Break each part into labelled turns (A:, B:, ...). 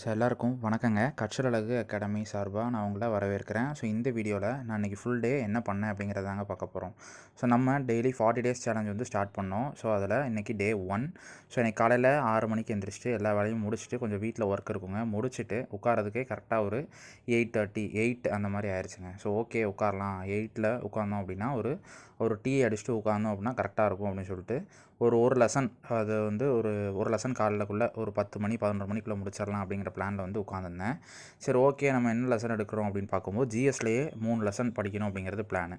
A: So எல்லாருக்கும் வணக்கங்க. கற்றல் அழகு அகாடமி சார்பாக நான் உங்களை வரவேற்கிறேன். ஸோ இந்த வீடியோவில் நான் இன்றைக்கி ஃபுல் டே என்ன பண்ணேன் அப்படிங்கிறதாங்க பார்க்க போகிறோம் ஸோ நம்ம டெய்லி ஃபார்ட்டி டேஸ் சேலஞ்ச் வந்து ஸ்டார்ட் பண்ணோம். ஸோ அதில் இன்றைக்கி டே ஒன் ஸோ இன்றைக்கி காலையில் ஆறு மணிக்கு எந்திரிச்சிட்டு எல்லா வேலையும் முடிச்சுட்டு கொஞ்சம் வீட்டில் ஒர்க் இருக்குங்க. முடிச்சுட்டு உட்காரதுக்கே கரெக்டாக ஒரு எயிட் தேர்ட்டி எயிட் அந்த மாதிரி ஆயிடுச்சுங்க ஸோ ஓகே உட்காரலாம். எயிட்டில் உட்காந்தோம் அப்படின்னா ஒரு ஒரு டீ அடிச்சுட்டு உட்காந்தோம் அப்படின்னா கரெக்டாக இருக்கும் அப்படின்னு சொல்லிட்டு ஒரு ஒரு லெசன் அது வந்து ஒரு ஒரு லெசன் காலைலக்குள்ளே ஒரு பத்து மணி பதினொரு மணிக்குள்ளே முடிச்சிடலாம் அப்படிங்கிற பிளானில் வந்து உட்காந்துருந்தேன் சரி ஓகே நம்ம என்ன லெசன் எடுக்கிறோம் அப்படின்னு பார்க்கும்போது ஜிஎஸ்லேயே மூணு லெசன் படிக்கணும் அப்படிங்கிறது பிளான்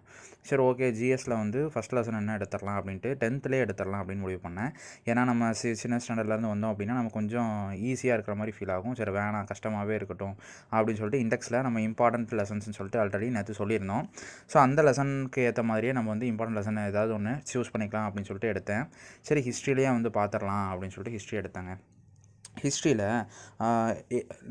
A: சரி ஓகே ஜிஎஸ்சில் வந்து ஃபஸ்ட் லெசன் என்ன எடுத்துடலாம் அப்படின்ட்டு டென்த்துலேயே எடுத்துடலாம் அப்படின்னு முடிவு பண்ணேன். ஏன்னா நம்ம சி சின்ன ஸ்டாண்டர்ட்லேருந்து வந்தோம் அப்படின்னா நம்ம கொஞ்சம் ஈஸியாக இருக்கிற மாதிரி ஃபீல் ஆகும். சரி வேணாம் கஷ்டமாகவே இருக்கட்டும் அப்படின்னு சொல்லிட்டு இண்டெக்ஸில் நம்ம இம்பார்ட்டன்ட் லெசன்ஸ்னு சொல்லிட்டு ஆல்ரெடி நேற்று சொல்லியிருந்தோம். ஸோ அந்த லெசனுக்கு ஏற்ற மாதிரியே நம்ம வந்து இம்பார்ட்டன்ட் லெசன் ஏதாவது ஒன்று சூஸ் பண்ணிக்கலாம் அப்படின்னு சொல்லிட்டு எடுத்தேன். சரி ஹிஸ்ட்ரிலேயே வந்து பார்த்துடலாம் அப்படின்னு சொல்லிட்டு ஹிஸ்ட்ரி எடுத்தாங்க. ஹிஸ்ட்ரியில்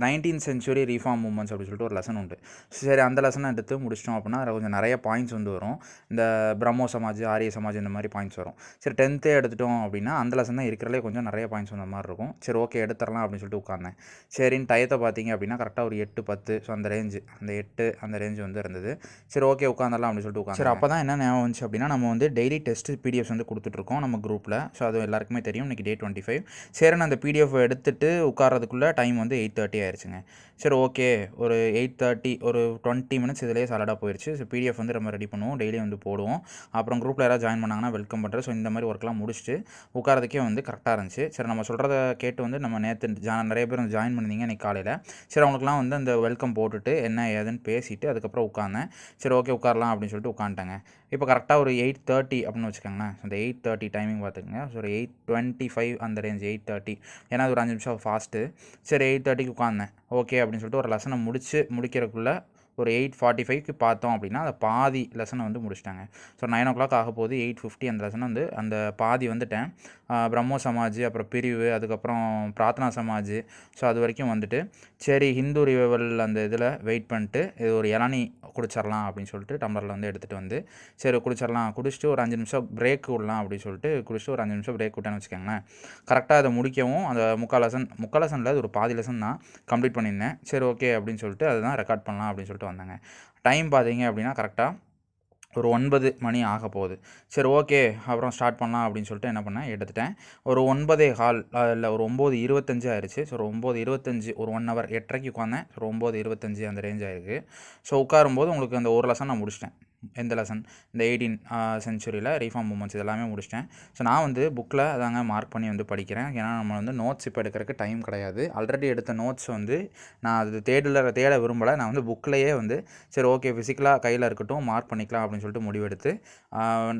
A: நைன்டீன் சென்ச்சுரி ரீஃபார்ம் மூமெண்ட்ஸ் அப்படின்னு சொல்லிட்டு ஒரு லெசன் உண்டு. சரி அந்த லெசனை எடுத்து முடிச்சிட்டோம் அப்படின்னா அதில் கொஞ்சம் நிறைய பாயிண்ட்ஸ் வந்து வரும். இந்த பிரம்மோ சமாஜ் ஆரிய சமாஜ் இந்த மாதிரி பாயிண்ட்ஸ் வரும். சரி டென்த்தே எடுத்துட்டோம் அப்படின்னா அந்த லெசன் தான் இருக்கிறலே கொஞ்சம் நிறைய பாயிண்ட்ஸ் வந்த மாதிரி இருக்கும். சரி ஓகே எடுத்துடலாம் அப்படின்னு சொல்லிட்டு உட்காந்தேன் சரின்னு டயத்தை பார்த்தீங்க அப்படின்னா கரெக்டாக ஒரு எட்டு பத்து ஸோ அந்த ரேஞ்சு அந்த எட்டு அந்த ரேஞ்சு வந்து இருந்தது. சரி ஓகே உட்காந்துடலாம் அப்படின்னு சொல்லிட்டு உட்காந்து சரி அப்போ தான் என்ன ஞாபகம் வந்துச்சு அப்படின்னா நம்ம வந்து டெய்லி டெஸ்ட் பிடிஎஃப்ஸ் வந்து கொடுத்துட்ருக்கோம் நம்ம குரூப்பில் ஸோ அது எல்லாருக்குமே தெரியும். இன்றைக்கி டே டுவெண்ட்டி ஃபைவ் சரி நான் அந்த பிடிஎஃப் எடுத்து பார்த்துட்டு உட்காரதுக்குள்ளே டைம் வந்து எயிட் தேர்ட்டி ஆயிடுச்சுங்க சரி ஓகே ஒரு எயிட் தேர்ட்டி ஒரு டுவெண்ட்டி மினிட்ஸ் இதிலே சாலடாக போயிடுச்சு ஸோ பிடிஎஃப் வந்து நம்ம ரெடி பண்ணுவோம். டெய்லியும் வந்து போடுவோம். அப்புறம் குரூப்பில் யாராவது ஜாயின் பண்ணாங்கன்னா வெல்கம் பண்ணுறேன் ஸோ இந்த மாதிரி ஒர்க்லாம் முடிச்சுட்டு உட்காரதுக்கே வந்து கரெக்டாக இருந்துச்சு. சரி நம்ம சொல்கிறத கேட்டு வந்து நம்ம நேற்று ஜா நிறைய பேர் வந்து ஜாயின் பண்ணியிருந்தீங்க இன்றைக்கி காலையில். சரி அவங்களுக்குலாம் வந்து அந்த வெல்கம் போட்டுட்டு என்ன ஏதுன்னு பேசிட்டு அதுக்கப்புறம் உட்காந்தேன் சரி ஓகே உட்காரலாம் அப்படின்னு சொல்லிட்டு உட்காந்துட்டேங்க. இப்போ கரெக்டாக ஒரு எயிட் தேர்ட்டி அப்படின்னு வச்சுக்கோங்களேன். அந்த எயிட் தேர்ட்டி டைமிங் பார்த்துக்கோங்க. ஸோ ஒரு எயிட் டுவெண்ட்டி ஃபைவ் அந்த ரேஞ்ச் எயிட் தேர்ட்டி ஏன்னா அது ஒரு அஞ்சு நிமிஷம் ஃபாஸ்ட்டு சரி எயிட் தேர்ட்டிக்கு உட்காந்தேன். ஓகே அப்படின்னு சொல்லிட்டு ஒரு லெசனை முடிச்சு முடிக்கிறதுக்குள்ளே ஒரு எயிட் ஃபார்ட்டி ஃபைவ்க்கு பார்த்தோம் அப்படின்னா அந்த பாதி லெசனை வந்து முடிச்சிட்டாங்க. ஸோ நைன் ஓ கிளாக் ஆக போது எயிட் ஃபிஃப்டி அந்த லெசனை வந்து அந்த பாதி வந்துட்டேன். பிரம்மோ சமாஜ் அப்புறம் பிரிவு அதுக்கப்புறம் பிரார்த்தனா சமாஜ் ஸோ அது வரைக்கும் வந்துட்டு சரி ஹிந்து ரிவைவல் அந்த இதில் வெயிட் பண்ணிட்டு இது ஒரு இளநி குடிச்சிடலாம் அப்படின்னு சொல்லிட்டு டம்ளரில் வந்து எடுத்துகிட்டு வந்து சரி குடிச்சிடலாம் குடிச்சிட்டு ஒரு அஞ்சு நிமிஷம் பிரேக் விடலாம் அப்படின்னு சொல்லிட்டு குடிச்சிட்டு ஒரு அஞ்சு நிமிஷம் பிரேக் விட்டேன்னு வச்சுக்கோங்களேன். கரெக்டாக அதை முடிக்கவும் அந்த முக்கால் லெசன் முக்கால் லெசனில் அது ஒரு பாதி லெசன் தான் கம்ப்ளீட் பண்ணியிருந்தேன். சரி ஓகே அப்படின்னு சொல்லிட்டு அதுதான் ரெக்கார்ட் பண்ணலாம் அப்படின்னு சொல்லிட்டு வந்தாங்க. டைம் பார்த்தீங்க அப்படின்னா கரெக்டாக ஒரு ஒன்பது மணி ஆக போகுது. சரி ஓகே அப்புறம் ஸ்டார்ட் பண்ணலாம் அப்படின்னு சொல்லிட்டு என்ன பண்ணேன்? எடுத்துட்டேன். ஒரு ஒன்பதே ஹால் இல்லை ஒரு ஒம்பது இருபத்தஞ்சு ஆயிடுச்சு ஸோ ஒரு ஒம்பது இருபத்தஞ்சு ஒரு ஒன் ஹவர் எட்டரைக்கு உட்காந்தேன் ஒரு ஒம்பது இருபத்தஞ்சு அந்த ரேஞ்ச் ஆயிருக்கு. ஸோ உட்காரும்போது உங்களுக்கு அந்த ஒரு லெசன் நான் முடிச்சிட்டேன். எந்த லெசன் இந்த எயிட்டீன் சென்ச்சுரியில் ரீஃபார்ம் மூமெண்ட்ஸ் இதெல்லாமே முடிச்சிட்டேன். ஸோ நான் வந்து புக்கில் அதாங்க மார்க் பண்ணி வந்து படிக்கிறேன். ஏன்னா நம்ம வந்து நோட்ஸ் இப்போ எடுக்கிறதுக்கு டைம் கிடையாது. ஆல்ரெடி எடுத்த நோட்ஸ் வந்து நான் அது தேடல தேட விரும்பலை. நான் வந்து புக்கிலேயே வந்து சரி ஓகே ஃபிசிக்கலாக கையில் இருக்கட்டும் மார்க் பண்ணிக்கலாம் அப்படின்னு சொல்லிட்டு முடிவெடுத்து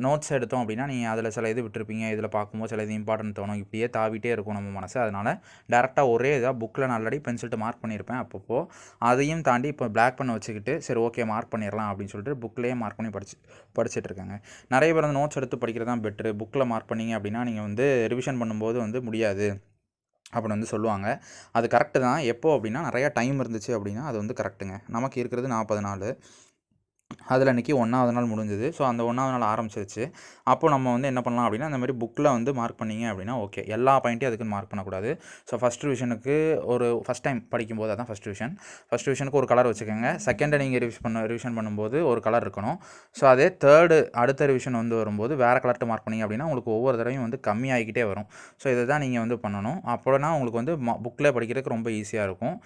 A: நோட்ஸ் எடுத்தோம் அப்படின்னா நீங்கள் அதில் சில இது விட்டுருப்பீங்க. இதில் பார்க்கும்போது சில இது இம்பார்ட்டன்ட் தோணும். இப்படியே தாவிட்டே இருக்கும் நம்ம மனசு. அதனால் டேரெக்டாக ஒரே இதாக புக்கில் நான் ஆல்ரெடி பென்சில்ட்டு மார்க் பண்ணியிருப்பேன் அப்பப்போ அதையும் தாண்டி இப்போ பிளாக் பண்ண வச்சுக்கிட்டு சரி ஓகே மார்க் பண்ணிடலாம் அப்படின்னு சொல்லிட்டு புக்லேயே மார்க் மார்க் பண்ணி படிச்சு படிச்சுட்டு இருக்காங்க நிறைய பேர் வந்து நோட்ஸ் எடுத்து படிக்கிறது தான் பெட்ரு புக்கில் மார்க் பண்ணிங்க அப்படின்னா நீங்கள் வந்து ரிவிஷன் பண்ணும்போது வந்து முடியாது அப்படின்னு வந்து சொல்லுவாங்க. அது கரெக்டு தான். எப்போ அப்படின்னா நிறையா டைம் இருந்துச்சு அப்படின்னா அது வந்து கரெக்டுங்க நமக்கு இருக்கிறது நாற்பது நாள். அதில் அன்றைக்கி ஒன்றாவது நாள் முடிஞ்சது. ஸோ அந்த ஒன்றாவது நாள் ஆரம்பிச்சிருச்சு. அப்போ நம்ம வந்து என்ன பண்ணலாம் அப்படின்னா அந்த மாதிரி புக்கில் வந்து மார்க் பண்ணிங்க அப்படின்னா ஓகே எல்லா பாயிண்ட்டையும் அதுக்குன்னு மார்க் பண்ணக்கூடாது. ஸோ ஃபஸ்ட் ரிவிஷனுக்கு ஒரு ஃபஸ்ட் டைம் படிக்கும்போது அதான் ஃபஸ்ட் ரிவிஷன் ஃபஸ்ட் ரிவிஷனுக்கு ஒரு கலர் வச்சுக்கோங்க. செகண்டை நீங்கள் ரிவிஷன் பண்ண ரிவிஷன் பண்ணும்போது ஒரு கலர் இருக்கணும். ஸோ அதே தேர்டு அடுத்த ரிவிஷன் வந்து வரும்போது வேறு கலர்ட்டு மார்க் பண்ணிங்க அப்படின்னா உங்களுக்கு ஒவ்வொரு தடவையும் வந்து கம்மியாகிக்கிட்டே வரும். ஸோ இதை தான் நீங்கள் வந்து பண்ணணும். அப்போனா உங்களுக்கு வந்து புக்கில் படிக்கிறதுக்கு ரொம்ப ஈஸியாக இருக்கும்.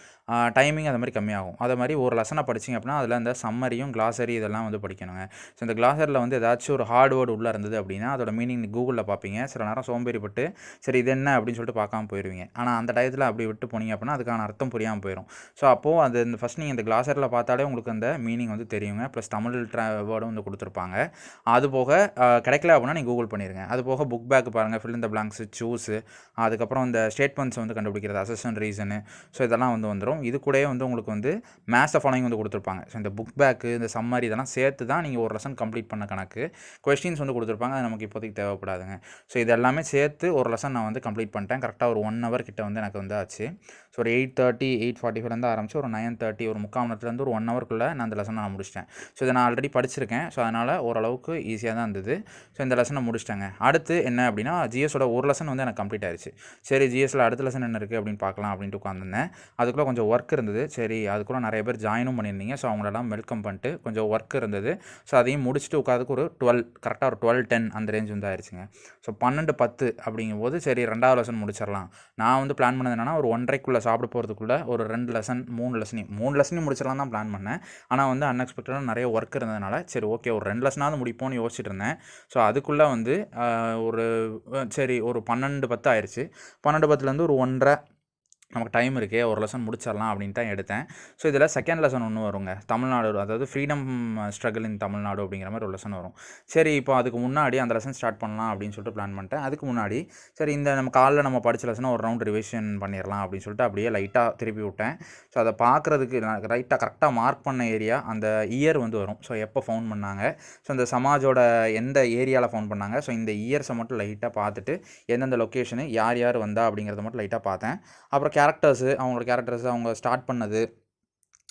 A: டைமிங் அது மாதிரி கம்மியாகும். அதே மாதிரி ஒரு லெசனை படிச்சிங்க அப்படின்னா அதில் அந்த சம்மரியும் கிளாசரி இதெல்லாம் வந்து படிக்கணுங்க. ஸோ இந்த கிளாசரில் வந்து ஏதாச்சும் ஒரு ஹார்ட் வேர்டு உள்ளே இருந்தது அப்படின்னா அதோட மீனிங் கூகுளில் பார்ப்பீங்க. சில நேரம் சோம்பேறிப்பட்டு சரி இது என்ன அப்படின்னு சொல்லிட்டு பார்க்காம போயிடுவீங்க ஆனால் அந்த டயத்தில் அப்படி விட்டு போனீங்க அப்படின்னா அதுக்கான அர்த்தம் புரியாமல் போயிடும் ஸோ அப்போது அது இந்த ஃபஸ்ட் நீங்கள் இந்த கிளாசரில் பார்த்தாலே உங்களுக்கு அந்த மீனிங் வந்து தெரியுங்க. ப்ளஸ் தமிழ் ட்ரா வேர்டும் வந்து கொடுத்துருப்பாங்க. அது போக கிடைக்கல அப்படின்னா நீங்கள் கூகுள் பண்ணிடுங்க அது போக புக் பேக் பாருங்கள் ஃபில் இந்த பிளாங்க்ஸு சூஸு அதுக்கப்புறம் இந்த ஸ்டேட்மெண்ட்ஸ் வந்து கண்டுபிடிக்கிறது அசஸ்டன் ரீசனு ஸோ இதெல்லாம் வந்து வந்துடும் இது கூடயே வந்து உங்களுக்கு வந்து மேத்ஸ் ஃபாலோயிங் வந்து கொடுத்துருப்பாங்க. ஸோ இந்த புக் பேக்கு இந்த சம்மரி மாதிரி இதெல்லாம் சேர்த்து தான் நீங்கள் ஒரு லெசன் கம்ப்ளீட் பண்ண கணக்கு. கொஸ்டின்ஸ் வந்து கொடுத்துருப்பாங்க. அது நமக்கு இப்போதைக்கு தேவைப்படாதுங்க. ஸோ இது எல்லாமே சேர்த்து ஒரு லெசன் நான் வந்து கம்ப்ளீட் பண்ணிட்டேன். கரெக்டாக ஒரு ஒன் ஹவர் கிட்ட வந்து எனக்கு வந்து ஆச்சு ஸோ ஒரு எயிட் தேர்ட்டி எயிட் ஃபார்ட்டி ஃபைவ்லேருந்து ஆரம்பிச்சு ஒரு நைன் தேர்ட்டி ஒரு முக்கால் மணத்துலேருந்து ஒரு ஒன் ஹவருக்குள்ளே நான் அந்த லெசனை நான் முடிச்சிட்டேன். ஸோ இதை நான் ஆல்ரெடி படிச்சிருக்கேன். ஸோ அதனால் ஓரளவுக்கு ஈஸியாக தான் இருந்தது. ஸோ இந்த லெசனை முடிச்சிட்டேங்க. அடுத்து என்ன அப்படின்னா ஜிஎஸோட ஒரு லெசன் வந்து எனக்கு கம்ப்ளீட் ஆயிடுச்சு சரி ஜிஎஸில் அடுத்த லெசன் என்ன இருக்குது அப்படின்னு பார்க்கலாம் அப்படின்ட்டு உட்காந்துருந்தேன் அதுக்குள்ளே கொஞ்சம் ஒர்க் இருந்தது. சரி அதுக்குள்ளே நிறைய பேர் ஜாயினும் பண்ணியிருந்தீங்க. ஸோ அவங்களெல்லாம் வெல்கம் பண்ணிட்டு கொஞ்சம் ஒர்க் இருந்தது. ஸோ அதையும் முடிச்சுட்டு உட்காதுக்கு ஒரு டுவெல் கரெக்டாக ஒரு டுவெல் டென் அந்த ரேஞ்ச் வந்து ஆயிடுச்சுங்க ஸோ பன்னெண்டு பத்து அப்படிங்கும்போது சரி ரெண்டாவது லெசன் முடிச்சிடலாம். நான் வந்து பிளான் பண்ணது என்னென்னா ஒரு ஒன்றரைக்குள்ளே சாப்பிட போகிறதுக்குள்ளே ஒரு ரெண்டு லெசன் மூணு லெசனையும் மூணு லெசனையும் முடிச்சிடலாம் தான் பிளான் பண்ணேன். ஆனால் வந்து அன்எக்ஸ்பெக்டடாக நிறைய ஒர்க் இருந்ததுனால சரி ஓகே ஒரு ரெண்டு லெசனாவது முடிப்போம்னு யோசிச்சுட்டு இருந்தேன். ஸோ அதுக்குள்ளே வந்து ஒரு சரி ஒரு பன்னெண்டு பத்து ஆயிடுச்சு பன்னெண்டு பத்துலேருந்து ஒரு ஒன்றரை நமக்கு டைம் இருக்கே ஒரு லெசன் முடிச்சிடலாம் அப்படின்ட்டு தான் எடுத்தேன். ஸோ இதில் செகண்ட் லெசன் ஒன்று வருங்க. தமிழ்நாடு அதாவது ஃப்ரீடம் ஸ்ட்ரகிள் இன் தமிழ்நாடு அப்படிங்கிற மாதிரி ஒரு லெசன் வரும். சரி இப்போ அதுக்கு முன்னாடி அந்த லெசன் ஸ்டார்ட் பண்ணலாம் அப்படின்னு சொல்லிட்டு பிளான் பண்ணிட்டேன். அதுக்கு முன்னாடி சரி இந்த நம்ம காலைல நம்ம படித்த லெசனை ஒரு ரவுண்ட் ரிவிஷன் பண்ணிடலாம் அப்படின்னு சொல்லிட்டு அப்படியே லைட்டாக திருப்பி விட்டேன். ஸோ அதை பார்க்குறதுக்கு ரைட்டாக கரெக்டாக மார்க் பண்ண ஏரியா அந்த இயர் வந்து வரும். ஸோ எப்போ ஃபோன் பண்ணாங்க? ஸோ இந்த சமாஜோட எந்த ஏரியாவில் ஃபோன் பண்ணாங்க? ஸோ இந்த இயர்ஸை மட்டும் லைட்டாக பார்த்துட்டு எந்தெந்த லொக்கேஷனு யார் யார் வந்தா அப்படிங்கிறத மட்டும் லைட்டாக பார்த்தேன். அப்புறம் கேரக்டர்ஸு அவங்களோட கேரக்டர்ஸ் அவங்க ஸ்டார்ட் பண்ணது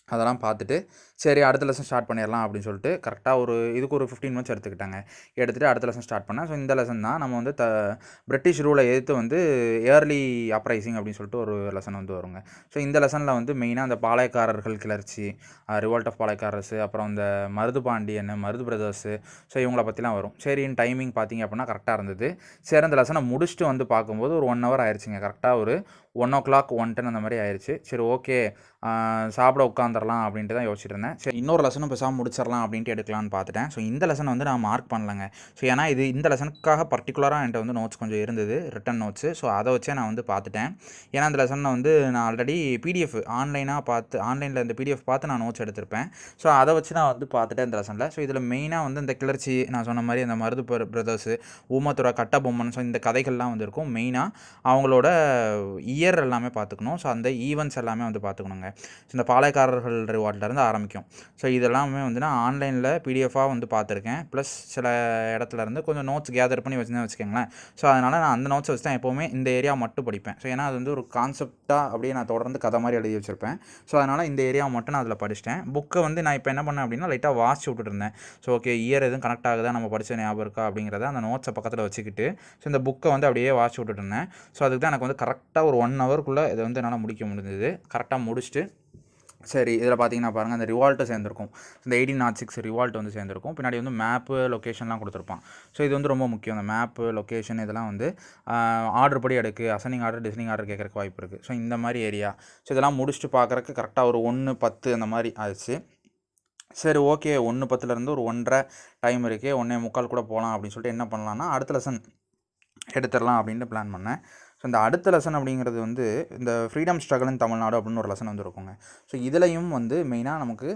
A: அதெல்லாம் பார்த்துட்டு சரி அடுத்த லெசன் ஸ்டார்ட் பண்ணிடலாம் அப்படின்னு சொல்லிட்டு கரெக்டாக ஒரு இதுக்கு ஒரு ஃபிஃப்டீன் மந்த்ஸ் எடுத்துக்கிட்டாங்க. எடுத்துகிட்டு அடுத்த லெசன் ஸ்டார்ட் பண்ணேன். ஸோ இந்த லெசன் தான் நம்ம வந்து த பிரிட்டிஷ் ரூலை எதிர்த்து வந்து ஏர்லி அப்ரைசிங் அப்படின்னு சொல்லிட்டு ஒரு லெசன் வந்து வருங்க. ஸோ இந்த லெசனில் வந்து மெயினாக அந்த பாளையக்காரர்கள் கிளர்ச்சி ரிவால்ட் ஆஃப் பாளையக்காரர்ஸ் அப்புறம் இந்த மருது பாண்டியன் மருது பிரதர்ஸு ஸோ இவங்கள பற்றிலாம் வரும். சரின்னு டைமிங் பார்த்தீங்க அப்படின்னா கரெக்டாக இருந்தது. சரி அந்த லெசனை முடிச்சுட்டு வந்து பார்க்கும்போது ஒரு ஒன் ஹவர் ஆயிடுச்சுங்க கரெக்டாக ஒரு one o'clock one ten அந்த மாதிரி ஆயிடுச்சு சரி ஓகே சாப்பிட உட்காந்துடலாம் அப்படின்ட்டு தான் யோசிச்சுட்டு இருந்தேன் சரி இன்னொரு லெசனும் பெருசாக முடிச்சிடலாம் அப்படின்ட்டு எடுக்கலாம்னு பார்த்துட்டேன். ஸோ இந்த லெசன் வந்து நான் மார்க் பண்ணலங்க. ஸோ ஏன்னா இது இந்த லெசனுக்காக பர்டிகுலராக என்கிட்ட வந்து நோட்ஸ் கொஞ்சம் இருந்தது ரிட்டன் நோட்ஸு ஸோ அதை வச்சே நான் வந்து பார்த்துட்டேன். ஏன்னா அந்த லெசனில் வந்து நான் ஆல்ரெடி பிடிஎஃப் ஆன்லைனாக பார்த்து ஆன்லைனில் இந்த பிடிஎஃப் பார்த்து நான் நோட்ஸ் எடுத்திருப்பேன். ஸோ அதை வச்சு நான் வந்து பார்த்துட்டேன் இந்த லெசனில் ஸோ இதில் மெயினாக வந்து இந்த கிளர்ச்சி நான் சொன்ன மாதிரி அந்த மருது பிரதர்ஸு ஊமத்துறை கட்டபொம்மன் ஸோ இந்த கதைகள்லாம் வந்து இருக்கும். மெயினாக அவங்களோட இயர் எல்லாமே பார்த்துக்கணும். ஸோ அந்த ஈவெண்ட்ஸ் எல்லாமே வந்து பார்த்துக்கணுங்க. ஸோ இந்த பாளையக்காரர்கள் ரிவார்ட்லேருந்து ஆரம்பிக்கும் ஸோ இதெல்லாமே வந்து நான் ஆன்லைனில் பிடிஎஃபாக வந்து பார்த்துருக்கேன். ப்ளஸ் சில இடத்துல இருந்து கொஞ்சம் நோட்ஸ் கேதர் பண்ணி வச்சுருந்தேன் வச்சுக்கோங்களேன். ஸோ அதனால் நான் அந்த நோட்ஸ் வச்சு தான் எப்போவுமே இந்த ஏரியா மட்டும் படிப்பேன். ஸோ ஏன்னா அது வந்து ஒரு கான்செப்டாக அப்படியே நான் தொடர்ந்து கதை மாதிரி எழுதி வச்சுருப்பேன். ஸோ அதனால் இந்த ஏரியா மட்டும் நான் அதில் படிச்சிட்டேன். புக்கை வந்து நான் இப்போ என்ன பண்ணேன் அப்படின்னா லைட்டாக வாசிச்சு விட்டுட்டு இருந்தேன் ஸோ ஓகே இயர் எதுவும் கனெக்ட் ஆகுதா? நம்ம படித்த ஞாபகம் இருக்கா? அப்படிங்கிறத அந்த நோட்ஸை பக்கத்தில் வச்சுக்கிட்டு ஸோ இந்த புக்கை வந்து அப்படியே வாசிச்சு விட்டுட்டு இருந்தேன் ஸோ அதுக்கு தான் எனக்கு வந்து கரெக்டாக ஒரு ஒன் ஹவருக்குள்ளே இதை வந்து என்னால் முடிக்க முடிஞ்சது. கரெக்டாக முடிச்சுட்டு சரி இதில் பார்த்தீங்கன்னா பாருங்கள் அந்த ரிவால்ட்டு சேர்ந்துருக்கும். இந்த எயிட்டீன் நாட் சிக்ஸ் ரிவால்ட் வந்து சேர்ந்துருக்கும். பின்னாடி வந்து மேப்பு லொக்கேஷன்லாம் கொடுத்துருப்பான். ஸோ இது வந்து ரொம்ப முக்கியம். அந்த மேப்பு லொக்கேஷன் இதெல்லாம் வந்து ஆர்டர் படி எடுக்கு அசனிங் ஆர்டர் டிசனிங் ஆர்டர் கேட்குறக்கு வாய்ப்பு இருக்குது ஸோ இந்த மாதிரி ஏரியா ஸோ இதெல்லாம் முடிச்சுட்டு பார்க்குறக்கு கரெக்டாக ஒரு ஒன்று பத்து அந்த மாதிரி ஆச்சு. சரி ஓகே ஒன்று பத்துலேருந்து ஒரு ஒன்றரை டைம் இருக்குது ஒன்றே முக்கால் கூட போகலாம் அப்படின்னு சொல்லிட்டு என்ன பண்ணலான்னா அடுத்த லெசன் எடுத்துடலாம் அப்படின்ட்டு பிளான் பண்ணேன். ஸோ இந்த அடுத்த லெசன் அப்படிங்கிறது வந்து இந்த ஃப்ரீடம் ஸ்ட்ரகிள் இன் தமிழ்நாடு அப்படின்னு ஒரு லெசன் வந்து இருக்குங்க ஸோ இதுலேயும் வந்து மெயினாக நமக்கு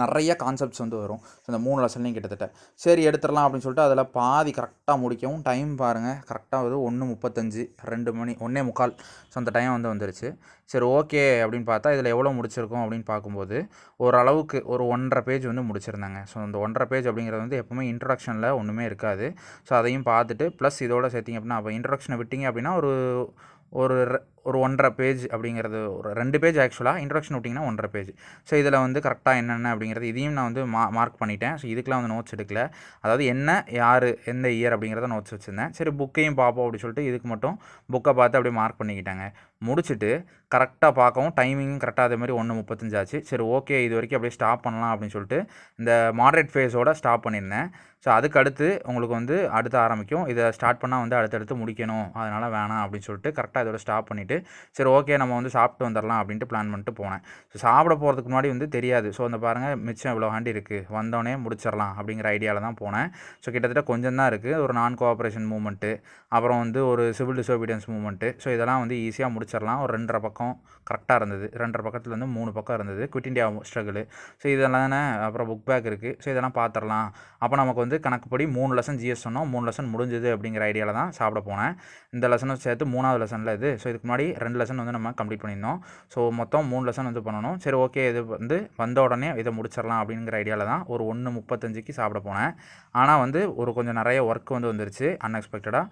A: நிறைய கான்செப்ட்ஸ் வந்து வரும். ஸோ இந்த மூணு லெசன்லையும் கிட்டத்தட்ட. சரி எடுத்துடலாம் அப்படின்னு சொல்லிட்டு அதில் பாதி கரெக்டாக முடிக்கவும் டைம் பாருங்கள் கரெக்டாக வந்து ஒன்று முப்பத்தஞ்சு ரெண்டு மணி ஒன்றே முக்கால். ஸோ அந்த டைம் வந்து வந்துருச்சு. சரி ஓகே அப்படின்னு பார்த்தா இதில் எவ்வளோ முடிச்சிருக்கோம் அப்படின்னு பார்க்கும்போது ஓரளவுக்கு ஒரு ஒன்றரை பேஜ் வந்து முடிச்சிருந்தாங்க. ஸோ அந்த ஒன்றரை பேஜ் அப்படிங்கிறது வந்து எப்போவுமே இன்ட்ரடக்ஷனில் ஒன்றுமே இருக்காது. ஸோ அதையும் பார்த்துட்டு ப்ளஸ் இதோட சேர்த்திங்க அப்படின்னா அப்போ இன்ட்ரடக்ஷனை விட்டிங்க அப்படின்னா ஒரு ஒரு ஒரு ஒன்றரை பேஜ் அப்படிங்கிறது ஒரு ரெண்டு பேஜ் ஆக்சுவலாக இன்ட்ரடக்ஷன் விட்டிங்கன்னா ஒன்றரை பேஜ் ஸோ இதில் வந்து கரெக்டாக என்னென்ன அப்படிங்கிறது இதையும் நான் வந்து மா மார்க் பண்ணிட்டேன். ஸோ இதுக்கெலாம் வந்து நோட்ஸ் எடுக்கல. அதாவது என்ன யார் எந்த இயர் அப்படிங்கிறத நோட்ஸ் வச்சுருந்தேன். சரி புக்கையும் பார்ப்போம் அப்படின்னு சொல்லிட்டு இதுக்கு மட்டும் புக்கை பார்த்து அப்படியே மார்க் பண்ணிக்கிட்டாங்க. முடிச்சுட்டு கரெக்டாக பார்க்கவும் டைமிங்கும் கரெக்டாக அதே மாதிரி ஒன்று முப்பத்தஞ்சு ஆச்சு. சரி ஓகே இது வரைக்கும் அப்படியே ஸ்டாப் பண்ணலாம் அப்படின்னு சொல்லிட்டு இந்த மாடரேட் ஃபேஸோட ஸ்டாப் பண்ணியிருந்தேன். ஸோ அதுக்கு அடுத்து உங்களுக்கு வந்து அடுத்து ஆரம்பிக்கும். இதை ஸ்டார்ட் பண்ணால் வந்து அடுத்தடுத்து முடிக்கணும். அதனால் வேணாம் அப்படின்னு சொல்லிட்டு கரெக்டாக இதோட ஸ்டாப் பண்ணிவிட்டு சரி ஓகே நம்ம வந்து சாப்பிட்டு வந்துடலாம் அப்படின்ட்டு பிளான் பண்ணிட்டு போனேன். ஸோ சாப்பிட போகிறதுக்கு முன்னாடி வந்து தெரியாது. ஸோ அந்த பாருங்கள் மிச்சம் இவ்வளோ ஹாண்டி இருக்குது வந்தோடனே முடிச்சிடலாம் அப்படிங்கிற ஐடியாவில் தான் போனேன். ஸோ கிட்டத்தட்ட கொஞ்சம் தான் இருக்குது ஒரு நான் கோஆப்ரேஷன் மூமெண்ட்டு அப்புறம் வந்து ஒரு சிவில் டிசோபீடியன்ஸ் மூமெண்ட்டு ஸோ இதெல்லாம் வந்து ஈஸியாக முடிச்சிடலாம் ஒரு ரெண்டரை பக்கம் கரெக்டாக இருந்தது. ரெண்டரை பக்கத்தில் இருந்து மூணு பக்கம் இருந்தது. குவிட் இண்டியா ஸ்ட்ரகிள் ஸோ இதெல்லாம் தானே அப்புறம் புக் பேக் இருக்குது ஸோ இதெல்லாம் பார்த்துடலாம் அப்போ நமக்கு வந்து கணக்குப்படி மூணு லெசன் ஜிஎஸ் சொன்னோம். மூணு லெசன் முடிஞ்சது அப்படிங்கிற ஐடியாவில் தான் சாப்பிட போனேன். இந்த லெசனும் சேர்த்து மூணாவது லெசனில் இது. ஸோ இதுக்கு முன்னாடி முன்னாடி ரெண்டு லெசன் வந்து நம்ம கம்ப்ளீட் பண்ணியிருந்தோம். ஸோ மொத்தம் மூணு லெசன் வந்து பண்ணணும். சரி ஓகே இது வந்து வந்த உடனே இதை முடிச்சிடலாம் அப்படிங்கிற ஐடியாவில் தான் ஒரு ஒன்று முப்பத்தஞ்சுக்கு சாப்பிட போனேன். ஆனால் வந்து ஒரு கொஞ்சம் நிறைய ஒர்க் வந்து வந்துருச்சு அன்எக்ஸ்பெக்டடாக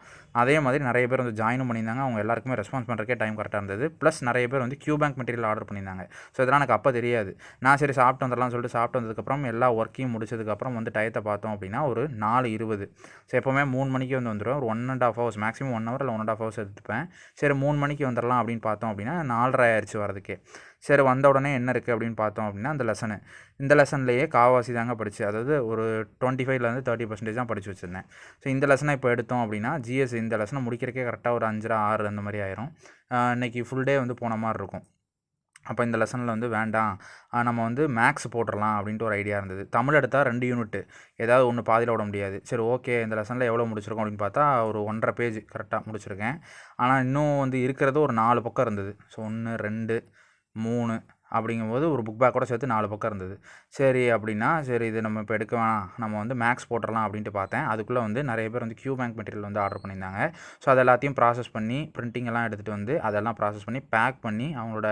A: அதே மாதிரி நிறைய பேர் வந்து ஜாயினும் பண்ணியிருந்தாங்க. அவங்க எல்லாருக்குமே ரெஸ்பான்ஸ் பண்ணுறக்கே டைம் கரெக்டாக இருந்தது. ப்ளஸ் நிறைய பேர் வந்து கியூ பேங்க் மெட்டீரியல் ஆர்டர் பண்ணியிருந்தாங்க. ஸோ இதெல்லாம் எனக்கு அப்போ தெரியாது. நான் சரி சாப்பிட்டு வந்துடலாம் சொல்லிட்டு சாப்பிட்டு வந்ததுக்கப்புறம் எல்லா ஒர்க்கையும் முடிச்சதுக்கப்புறம் வந்து டயத்தை பார்த்தோம் அப்படின்னா ஒரு நாலு இருபது. ஸோ எப்போவுமே மூணு மணிக்கு வந்து வந்துடும் ஒரு one and half hours maximum one hour இல்லை ஒன் அண்ட் ஆஃப் ஹவர்ஸ் எடுத்துப்பேன். சரி மூணு மணிக்கு வந்து வந்துடலாம் அப்படின்னு பார்த்தோம் அப்படின்னா நாலரை ஆயிடுச்சு வரதுக்கே சரி வந்த உடனே என்ன இருக்குது அப்படின்னு பார்த்தோம் அப்படின்னா அந்த லெசனு இந்த லெசன்லேயே காவாசி தாங்க படிச்சு அதாவது ஒரு டுவெண்ட்டி ஃபைவ்லேருந்து தேர்ட்டி பர்சன்டேஜ் தான் படித்து வச்சுருந்தேன். ஸோ இந்த லெசனை இப்போ எடுத்தோம் அப்படின்னா ஜிஎஸ் இந்த லெசனை முடிக்கிறக்கே கரெக்டாக ஒரு அஞ்சரை ஆறு அந்த மாதிரி ஆயிரும். இன்றைக்கி ஃபுல் டே வந்து போன மாதிரி இருக்கும். அப்போ இந்த லெசனில் வந்து வேண்டாம். நம்ம வந்து மேக்ஸ் போட்டுடலாம் அப்படின்ட்டு ஒரு ஐடியா இருந்தது. தமிழ் எடுத்தால் ரெண்டு யூனிட்டு ஏதாவது ஒன்று பாதியில் விட முடியாது. சரி ஓகே இந்த லெசனில் எவ்வளோ முடிச்சிருக்கோம் அப்படின்னு பார்த்தா ஒரு ஒன்றரை பேஜ் கரெக்டாக முடிச்சிருக்கேன். ஆனால் இன்னும் வந்து இருக்கிறது ஒரு நாலு பக்கம் இருந்தது. ஸோ ஒன்று ரெண்டு மூணு அப்படிங்கும்போது ஒரு புக் பேக்கோட சேர்த்து நாலு பக்கம் இருந்தது. சரி அப்படின்னா சரி இது நம்ம இப்போ எடுக்க வேணாம். நம்ம வந்து மேக்ஸ் போட்டுடலாம் அப்படின்ட்டு பார்த்தேன். அதுக்குள்ளே வந்து நிறைய பேர் வந்து கியூ பேங்க் மெட்டீரியல் வந்து ஆர்டர் பண்ணியிருந்தாங்க. ஸோ அது எல்லாத்தையும் ப்ராசஸ் பண்ணி பிரிண்டிங் எல்லாம் எடுத்துகிட்டு வந்து அதெல்லாம் ப்ராசஸ் பண்ணி பேக் பண்ணி அவங்களோட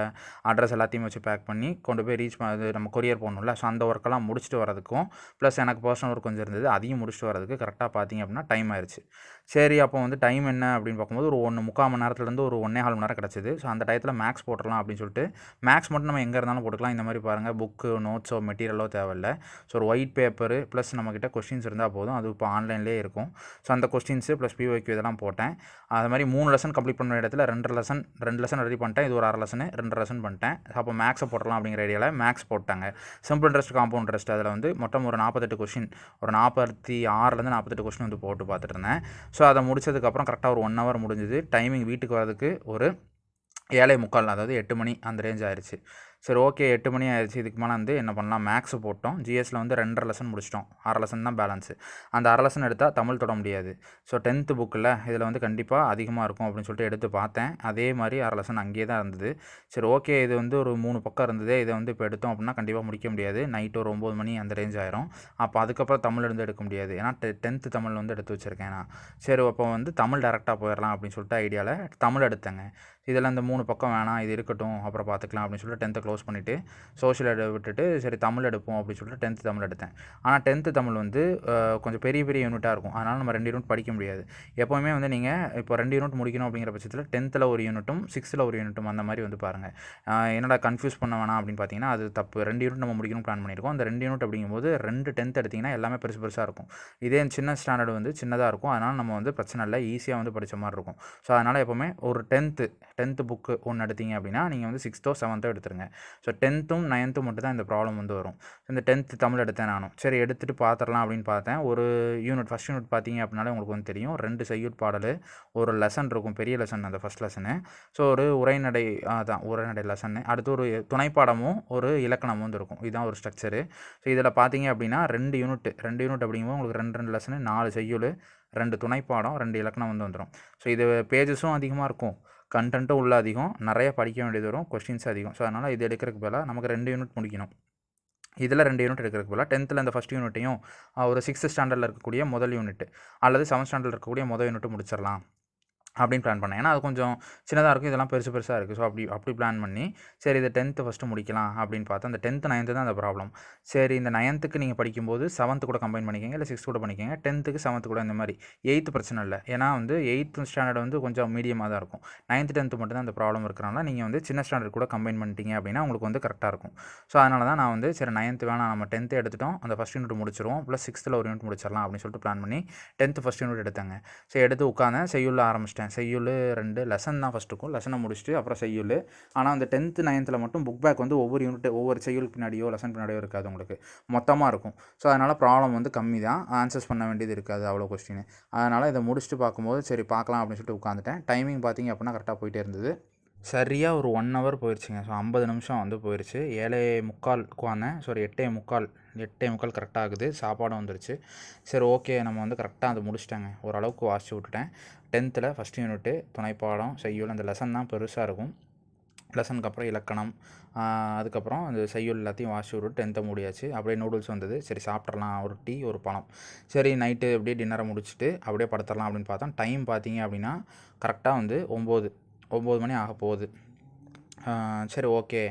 A: அட்ரஸ் எல்லாத்தையும் வச்சு பேக் பண்ணி கொண்டு போய் ரீச் அது நம்ம கொரியர் போகணும்ல ஸோ அந்த ஒர்க்கெல்லாம் முடிச்சுட்டு வரதுக்கும் ப்ளஸ் எனக்கு பர்சனல் ஒர்க் கொஞ்சம் இருந்தது. அதையும் முடிச்சுட்டு வரதுக்கு கரெக்டாக பார்த்தீங்க அப்படின்னா டைம் ஆயிடுச்சு சரி அப்போ வந்து டைம் என்ன? அப்படின்னு பார்க்கும்போது ஒரு ஒன்று முக்கால் மணி நேரத்துலேருந்து ஒரு ஒன்றே கால் மணி நேரம் கிடச்சிது. ஸோ அந்த டயத்தில் மேக்ஸ் போட்டுடலாம் அப்படின்னு சொல்லிட்டு மேக்ஸ் மட்டும் நம்ம எங்கே இருந்தாலும் போட்டுக்கலாம். இந்த மாதிரி பாருங்கள் புக்கு நோட்ஸோ மெட்டீரியலோ தேவையில்லை. ஸோ ஒரு ஒயிட் பேப்பரு ப்ளஸ் நம்மக்கிட்ட கொஸ்டின்ஸ் இருந்தால் போதும். அது இப்போ ஆன்லைன்லேயே இருக்கும். ஸோ அந்த கொஸ்டின்ஸு ப்ளஸ் பிஓக்யூ இதெல்லாம் போட்டேன். அது மாதிரி மூணு லெசன் கம்ப்ளீட் பண்ண இடத்துல ரெண்டு லெசன் ரெண்டு லெசன் ரெடி பண்ணிட்டேன். இது ஒரு அரை லெசன் ரெண்டு லெசன் பண்ணிட்டேன். அப்போ மேக்ஸை போட்டலாம் அப்படிங்கிற ஐடியாவில் மேக்ஸ் போட்டாங்க. சிம்பிள் இன்ட்ரெஸ்ட் காம்பவுண்ட் இன்ட்ரெஸ்ட் அதில் வந்து மொத்தம் ஒரு நாற்பத்தெட்டு கொஷின் ஒரு நாற்பத்தி ஆறுலேருந்து நாற்பத்தெட்டு கொஷின் வந்து போட்டு பார்த்துட்டு இருந்தேன். ஸோ அதை முடிச்சதுக்கப்புறம் கரெக்டாக ஒரு ஒன் ஹவர் முடிஞ்சுது. டைமிங் வீட்டுக்கு வரதுக்கு ஒரு ஏழை முக்கால் அதாவது எட்டு மணி அந்த ரேஞ்ச் ஆயிடுச்சு சரி ஓகே எட்டு மணி ஆயிடுச்சு. இதுக்கு மேலே வந்து என்ன பண்ணலாம்? மேக்ஸு போட்டோம். ஜிஎஸ்சில் வந்து ரெண்டரை லெசன் முடிச்சிட்டோம். அரை லெசன் தான் பேலன்ஸு அந்த அரை லெசன் எடுத்தால் தமிழ் தொட முடியாது. ஸோ டென்த்து புக்கில் இதில் வந்து கண்டிப்பாக அதிகமாக இருக்கும் அப்படின்னு சொல்லிட்டு எடுத்து பார்த்தேன். அதே மாதிரி அரை லெசன் அங்கேயே தான் இருந்தது. சரி ஓகே இது வந்து ஒரு மூணு பக்கம் இருந்தது. இதை வந்து இப்போ எடுத்தோம் அப்படின்னா கண்டிப்பாக முடிக்க முடியாது. நைட்டு ஒரு ஒம்பது மணி அந்த ரேஞ்ச் ஆயிரும். அப்போ அதுக்கப்புறம் தமிழ் இருந்து எடுக்க முடியாது. ஏன்னா டெ டென்த்து தமிழ் வந்து எடுத்து வச்சுருக்கேன் நான். சரி அப்போ வந்து தமிழ் டேரெக்டாக போயிடலாம் அப்படின்னு சொல்லிட்டு ஐடியாவில் தமிழ் எடுத்தேங்க. இதெல்லாம் இந்த மூணு பக்கம் வேணாம் இது இருக்கட்டும் அப்புறம் பார்த்துக்கலாம் அப்படின்னு சொல்லிட்டு டென்த்தை க்ளோஸ் பண்ணிவிட்டு சோஷியல் எடு விட்டுட்டு சரி தமிழ் எடுப்போம் அப்படின்னு சொல்லிட்டு டென்த்து தமிழ் எடுத்தேன். ஆனால் டென்த்து தமிழ் வந்து கொஞ்சம் பெரிய பெரிய யூனிட்டாக இருக்கும். அதனால் நம்ம ரெண்டு யூனிட் படிக்க முடியாது. எப்போவுமே வந்து நீங்கள் இப்போ ரெண்டு யூனிட் முடிக்கணும் அப்படிங்கிற பட்சத்தில் டென்த்தில் ஒரு யூனிட்டும் சிக்ஸ்த்தில் ஒரு யூனிட்டும் அந்த மாதிரி வந்து பாருங்கள் என்னடா கன்ஃபியூஸ் பண்ண வேணாம் அப்படின்னு பார்த்தீங்கன்னா அது தப்பு. ரெண்டு யூனிட் நம்ம முடிக்கணும் பிளான் பண்ணியிருக்கோம். அந்த ரெண்டு யூனிட் அப்படிங்கும்போது ரெண்டு டென்த் எடுத்திங்கன்னா எல்லாமே பெருசு பெருசாக இருக்கும். இதே சின்ன ஸ்டாண்டர்டு வந்து சின்னதாக இருக்கும். அதனால் நம்ம வந்து பிரச்சனை இல்லை. ஈஸியாக வந்து படித்த மாதிரி இருக்கும். ஸோ அதனால் எப்போவுமே ஒரு டென்த்து டென்த்து புக்கு ஒன்று எடுத்தீங்க அப்படின்னா நீங்கள் வந்து சிக்ஸ்த்தோ செவன்த்தோ எடுத்துருங்க. ஸோ டென்த்தும் நைன்த்தும் மட்டும் தான் இந்த ப்ராப்ளம் வந்து வரும். இந்த டென்த்து தமிழ் எடுத்தேன் நானும். சரி எடுத்துகிட்டு பார்த்துடலாம் அப்படின்னு பார்த்தேன். ஒரு யூனிட் ஃபஸ்ட் யூனிட் பார்த்தீங்க அப்படின்னாலே உங்களுக்கு வந்து தெரியும். ரெண்டு செய்யுட் பாடல் ஒரு லெசன் இருக்கும். பெரிய லெசன் அந்த ஃபஸ்ட் லெசனு ஸோ ஒரு உரைநடை தான் உரைநடை லெசன் அடுத்து ஒரு துணைப்பாடமும் ஒரு இலக்கணமும் வந்து இருக்கும். இதுதான் ஒரு ஸ்ட்ரக்சரு ஸோ இதில் பார்த்தீங்க அப்படின்னா ரெண்டு யூனிட் ரெண்டு யூனிட் அப்படிங்கும்போது உங்களுக்கு ரெண்டு ரெண்டு லெசனு நாலு செய்யுள் ரெண்டு துணைப்பாடம் ரெண்டு இலக்கணம் வந்து வந்துடும் ஸோ இது பேஜஸும் அதிகமாக இருக்கும். கண்டென்ட்டும் உள்ள அதிகம். நிறைய படிக்க வேண்டியது வரும். கொஸ்டின்ஸ் அதிகம். ஸோ அதனால் இது எடுக்கிறதுக்கு பதிலாக நமக்கு ரெண்டு யூனிட் முடிக்கணும். இதில் ரெண்டு யூனிட் எடுக்கிறதுக்கு பதிலாக டென்த்தில் இந்த ஃபஸ்ட் யூனிட்டையும் ஒரு சிக்ஸ்த் ஸ்டாண்டர்டில் இருக்கக்கூடிய முதல் யூனிட் அல்லது செவன்த் ஸ்டாண்டர்டில் இருக்கக்கூடிய முதல் யூனிட் முடிச்சிடலாம். அப்படின்னு பிளான் பண்ணேன். ஏன்னா அது கொஞ்சம் சின்னதாக இருக்கும். இதெல்லாம் பெருசு பெருசாக இருக்குது ஸோ அப்படி அப்படி பிளான் பண்ணி சரி இதை டென்த்து ஃபஸ்ட்டு முடிக்கலாம் அப்படின்னு பார்த்தா அந்த டென்த்து நைன்த்து தான் அந்த ப்ராப்ளம் சரி இந்த நைன்த்துக்கு நீங்கள் படிக்கும்போது செவன்த்து கூட கம்பைன் பண்ணிக்கங்க. இல்லை சிக்ஸ்த் கூட பண்ணிக்கங்க. டென்த்துக்கு செவன்த்து கூட இந்த மாதிரி. எயித்து பிரச்சனை இல்லை. ஏன்னா வந்து எயித்து ஸ்டாண்டர்ட் வந்து கொஞ்சம் மீடியமாக தான் இருக்கும். நைன்த்து டென்த்து மட்டும் தான் அந்த ப்ராப்ளம் இருக்கிறனால நீங்கள் வந்து சின்ன ஸ்டாண்டர்ட் கூட கம்பைன் பண்ணிட்டீங்க அப்படின்னா உங்களுக்கு வந்து கரெக்டாக இருக்கும். ஸோ அதனால தான் நான் வந்து சரி நைன்த்து வேணாம். நம்ம டென்த்து எடுத்துட்டோம். அந்த ஃபஸ்ட் யூனிட் முடிச்சிருவோம். ப்ளஸ் சிக்ஸ்த்தில் ஒரு யூனிட் முடிச்சிடலாம் அப்படின்னு சொல்லிட்டு பிளான் பண்ணி டென்த்து ஃபஸ்ட் யூனிட் எடுத்தாங்க. ஸோ எடுத்து உட்காந்தேன் செய்யுள்ள ஆரம்பிச்சிட்டேன். செய்யுள் ரெண்டு லெசன் தான் ஃபஸ்ட் இருக்கும் லெசனை முடிச்சுட்டு அப்புறம் செய்யுள். ஆனால் அந்த டென்த்து நைன்த்தில் மட்டும் புக் பேக் வந்து ஒவ்வொரு யூனிட் ஒவ்வொரு செய்யுள் பின்னாடியோ லெசன் பின்னாடியோ இருக்காது உங்களுக்கு. மொத்தமாக இருக்கும். ஸோ அதனால் ப்ராப்ளம் வந்து கம்மி தான். ஆன்சர்ஸ் பண்ண வேண்டியது இருக்காது. அவ்வளோ கொஸ்டின் அதனால் இதை முடிச்சுட்டு பார்க்கும்போது சரி பார்க்கலாம் அப்படின்னு சொல்லிட்டு உட்காந்துட்டேன் டைமிங் பார்த்தீங்க அப்படின்னா கரெக்டாக போயிட்டே இருந்தது. சரியாக ஒரு ஒன் ஹவர் போயிடுச்சுங்க ஸோ ஐம்பது நிமிஷம் வந்து போயிடுச்சு ஏழே முக்கால் உட்காந்தேன் சாரி எட்டே முக்கால். எட்டே முக்கால் கரெக்டாக ஆகுது. சாப்பாடும் வந்துருச்சு. சரி ஓகே நம்ம வந்து கரெக்டாக அது முடிச்சிட்டாங்க. ஓரளவுக்கு வாசிச்சு விட்டுட்டேன். டென்த்தில் ஃபஸ்ட் யூனிட்டு துணைப்பாடம் செய்யுள். அந்த லெசன் தான் பெருசாக இருக்கும். லெசனுக்கு அப்புறம் இலக்கணம். அதுக்கப்புறம் அந்த செய்யுள் எல்லாத்தையும் வாசி விட்டு டென்த்தை முடியாச்சு. அப்படியே நூடுல்ஸ் வந்தது. சரி சாப்பிட்றலாம் ஒரு டீ ஒரு பழம். சரி நைட்டு அப்படியே டின்னரை முடிச்சுட்டு அப்படியே படுத்துடலாம் அப்படின்னு பார்த்தோம். டைம் பார்த்தீங்க அப்படின்னா கரெக்டாக வந்து ஒம்பது. ஒம்பது மணி ஆக போகுது சரி ஓகே.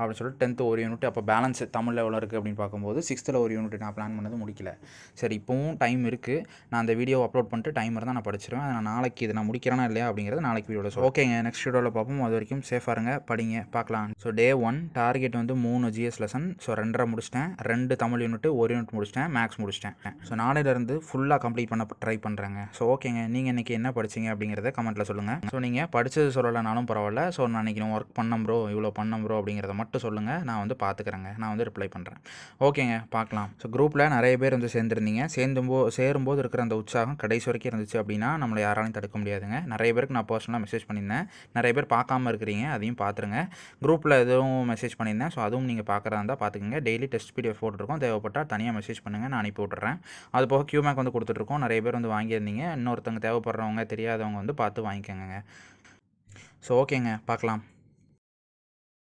A: அப்படின்னு சொல்லிட்டு டென்த்து ஒரு யூனிட் அப்போ பேலன்ஸ் தமிழில் எவ்வளோ இருக்குது அப்படின்னு பார்க்கும்போது சிக்ஸ்த்தில் ஒரு யூனிட் நான் பிளான் பண்ணது முடிக்கல. சரி இப்போவும் டைம் இருக்குது நான் அந்த வீடியோ அப்லோட் பண்ணிட்டு டைம் இருந்தால் நான் படிச்சிருவேன். அதை நான் நாளைக்கு இதை நான் முடிக்கிறேனா இல்லையா அப்படிங்கிறது நாளைக்கு வீடியோவில் சொல்லுவேன் ஓகேங்க நெக்ஸ்ட் வீடியோவில் பார்ப்போம். அது வரைக்கும் சேஃபாக இருங்க படிங்க பார்க்கலாம். ஸோ டே ஒன் டார்கெட் வந்து மூணு ஜிஎஸ் லெசன் ஸோ ரெண்டரை முடிச்சிட்டேன். ரெண்டு தமிழ் யூனிட் ஒரு யூனிட் முடிச்சிட்டேன். மேக்ஸ் முடிச்சிட்டேன். ஸோ நாளையிலேருந்து ஃபுல்லாக கம்ப்ளீட் பண்ண ட்ரை பண்ணுறேங்க ஸோ ஓகேங்க நீங்கள் இன்றைக்கி என்ன படிச்சீங்க அப்படிங்கிறத கமெண்ட்டில் சொல்லுங்கள் ஸோ நீங்கள் படித்தது சொல்லலைனாலும் பரவாயில்ல. ஸோ நான் இன்றைக்கி நான் ஒர்க் பண்ணம் ப்ரோ இவ்வளோ பண்ணம் ப்ரோ அப்படிங்கிறத மட்டும் சொல்லுங்கள் நான் வந்து பார்த்துக்கிறேங்க நான் வந்து ரிப்ளை பண்ணுறேன் ஓகேங்க பார்க்கலாம் ஸோ குரூப்பில் நிறைய பேர் வந்து சேர்ந்துருந்தீங்க. சேர்ந்தும்போ சேரும்போது இருக்கிற அந்த உற்சாகம் கடைசி வரைக்கும் இருந்துச்சு அப்படின்னா நம்மளை யாராலையும் தடுக்க முடியாதுங்க. நிறைய பேருக்கு நான் பர்சனலாக மெசேஜ் பண்ணியிருந்தேன். நிறைய பேர் பார்க்காம இருக்கிறீங்க அதையும் பார்த்துருங்க குரூப்பில் எதுவும் மெசேஜ் பண்ணியிருந்தேன். ஸோ அதுவும் நீங்கள் பார்க்குறதா இருந்தால் பார்த்துக்கங்க டெய்லி டெஸ்ட் பிடிஎஃப் போட்டுருக்கோம். தேவைப்பட்டால் தனியாக மெசேஜ் பண்ணுங்கள் நான் அனுப்பி விட்றேன் அது போக கியூமேக் வந்து கொடுத்துட்ருக்கோம். நிறைய பேர் வந்து வாங்கியிருந்தீங்க. இன்னொருத்தவங்க தேவைப்படுறவங்க தெரியாதவங்க வந்து பார்த்து வாங்கிக்கோங்க ஸோ ஓகேங்க பார்க்கலாம்